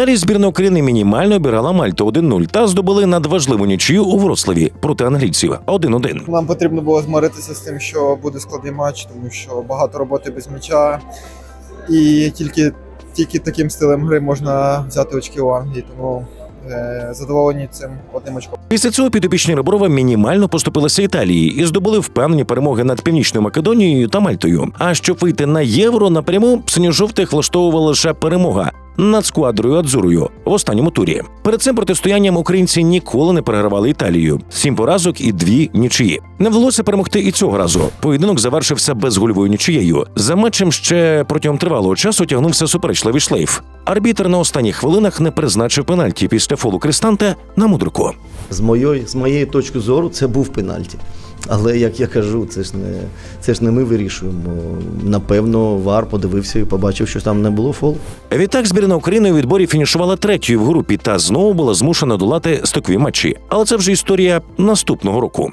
Далі збірна України мінімально обіграла Мальту 1-0 та здобули надважливу нічию у Вроцлаві проти англійців 1-1. Нам потрібно було змиритися з тим, що буде складний матч, тому що багато роботи без м'яча. І тільки, тільки таким стилем гри можна взяти очки у Англії. Тому задоволені цим одним очком. Після цього підопічні Реброва мінімально поступилися Італії і здобули впевнені перемоги над Північною Македонією та Мальтою. А щоб вийти на євро напряму, синьо-жовтих влаштовувала лише перемога. Над сквадрою Адзурою в останньому турі. Перед цим протистоянням українці ніколи не перегравали Італію. Сім поразок і дві нічиї. Не вдалося перемогти і цього разу. Поєдинок завершився безгольовою нічиєю. За матчем ще протягом тривалого часу тягнувся суперечливий шлейф. Арбітр на останніх хвилинах не призначив пенальті після фолу Кристанте на мудрику. З моєї, з моєї точки зору, це був пенальті. Але як я кажу, це ж не це ж не ми вирішуємо. Напевно, Вар подивився і побачив, що там не було фолу. Відтак збірна України у відборі фінішувала третьою в групі та знову була змушена долати стокові матчі. Але це вже історія наступного року.